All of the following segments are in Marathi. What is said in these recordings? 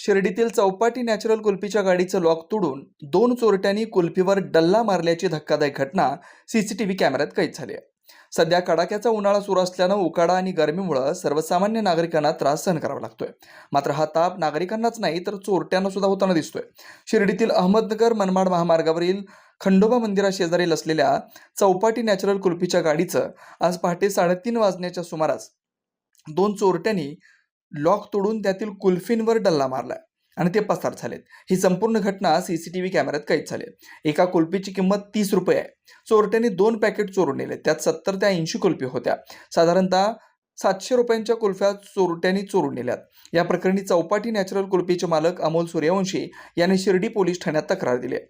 शिर्डीतील चौपाटी नॅचरल कुल्फीच्या गाडीचं लॉक तोडून दोन चोरट्यांनी कुल्फीवर डल्ला मारल्याची धक्कादायक घटना सीसीटीव्ही कॅमेऱ्यात कैद झाली आहे. सध्या कडाक्याचा उन्हाळा सुरू असल्यानं उकाडा आणि गरमीमुळं सर्वसामान्य नागरिकांना त्रास सहन करावा लागतोय. मात्र हा ताप नागरिकांनाच नाही तर चोरट्यांना सुद्धा होताना दिसतोय. शिर्डीतील अहमदनगर मनमाड महामार्गावरील खंडोबा मंदिराशेजारील असलेल्या चौपाटी नॅचरल कुल्फीच्या गाडीचं आज पहाटे साडेतीन वाजण्याच्या सुमारास दोन चोरट्यांनी लॉक तोडून त्यातील कुल्फींवर डल्ला मारलाय आणि ते पसार झालेत. ही संपूर्ण घटना सीसीटीव्ही कॅमेऱ्यात कैद झाली एका कुल्फीची किंमत तीस रुपये आहे. चोरट्यांनी दोन पॅकेट चोरून नेले. त्यात सत्तर ते ऐंशी कुल्फी होत्या. साधारणतः सातशे रुपयांच्या कुल्फ्या चोरट्यांनी चोरून नेल्यात. या प्रकरणी चौपाटी नॅचरल कुल्फीचे मालक अमोल सूर्यवंशी यांनी शिर्डी पोलीस ठाण्यात तक्रार दिली आहे.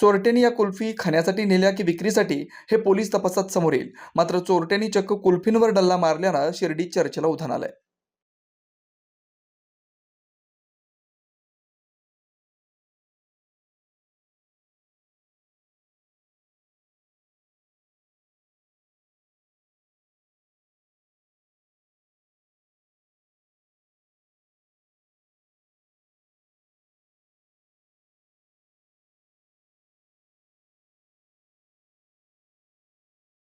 चोरट्यांनी या कुल्फी खाण्यासाठी नेल्या की विक्रीसाठी हे पोलीस तपासात समोर येईल. मात्र चोरट्यांनी चक्क कुल्फींवर डल्ला मारल्यानं शिर्डी चर्चेला उधाण आलंय.